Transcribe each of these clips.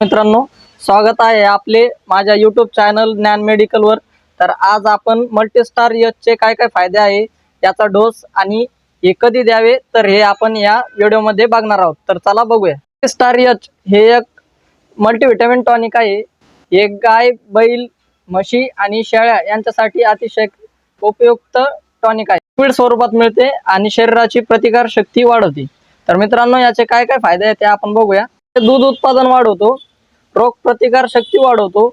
मित्रांनो स्वागत आहे आपले माझ्या युट्यूब चॅनल ज्ञान मेडिकलवर तर आज आपण मल्टीस्टार चे काय काय फायदे आहे याचा डोस आणि हे कधी द्यावे तर हे आपण या व्हिडिओमध्ये बघणार आहोत. तर चला बघूया. स्टार यच हे एक मल्टीव्हिटॅमिन टॉनिक आहे. हे गाय बैल म्हशी आणि शेळ्या यांच्यासाठी अतिशय उपयुक्त टॉनिक आहे. लिक्विड स्वरूपात मिळते आणि शरीराची प्रतिकार शक्ती वाढवते. तर मित्रांनो याचे काय काय फायदे आहेत ते आपण बघूया. दूध उत्पादन वाढवतो. रोग प्रतिकार शक्ती वाढवतो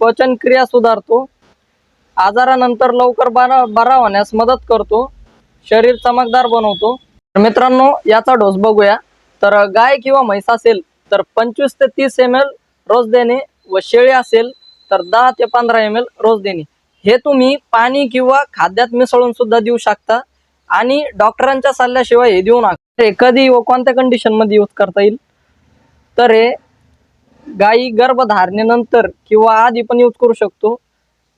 पचन क्रिया सुधारतो आजारानंतर लवकर बरा बरा होण्यास मदत करतो शरीर चमकदार बनवतो. तर मित्रांनो याचा डोस बघूया. तर गाय किंवा म्हैस असेल तर पंचवीस ते तीस एम एल रोज देणे व शेळी असेल तर दहा ते पंधरा एम एल रोज देणे. हे तुम्ही पाणी किंवा खाद्यात मिसळून सुद्धा देऊ शकता आणि डॉक्टरांच्या सल्ल्याशिवाय हे देऊ नका. हे कधी व कोणत्या कंडिशनमध्ये यूज करता येईल? तर हे गायी गर्भधारणेनंतर किंवा आधी पण यूज करू शकतो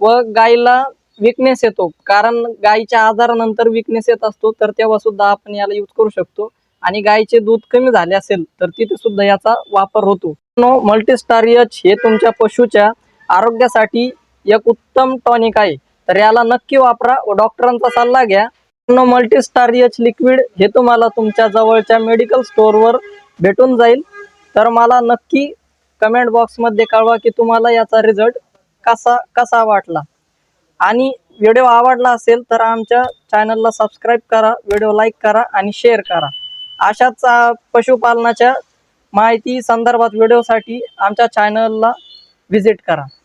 व गायीला विकनेस येतो. कारण गायीच्या आजारानंतर विकनेस येत असतो तर तेव्हा सुद्धा आपण याला यूज करू शकतो. आणि गायीचे दूध कमी झाले असेल तर तिथे सुद्धा याचा वापर होतो. मल्टीस्टार एच हे तुमच्या पशुच्या आरोग्यासाठी एक उत्तम टॉनिक आहे. तर याला नक्की वापरा व डॉक्टरांचा सल्ला घ्या. मल्टीस्टार यच लिक्विड हे तुम्हाला तुमच्या जवळच्या मेडिकल स्टोअरवर भेटून जाईल. तर मला नक्की कमेंट बॉक्समध्ये कळवा की तुम्हाला याचा रिझल्ट कसा कसा वाटला. आणि व्हिडिओ आवडला असेल तर आमच्या चॅनलला सबस्क्राईब करा व्हिडिओ लाईक करा आणि शेअर करा. अशाच पशुपालनाच्या माहिती संदर्भात व्हिडिओसाठी आमच्या चॅनलला व्हिजिट करा.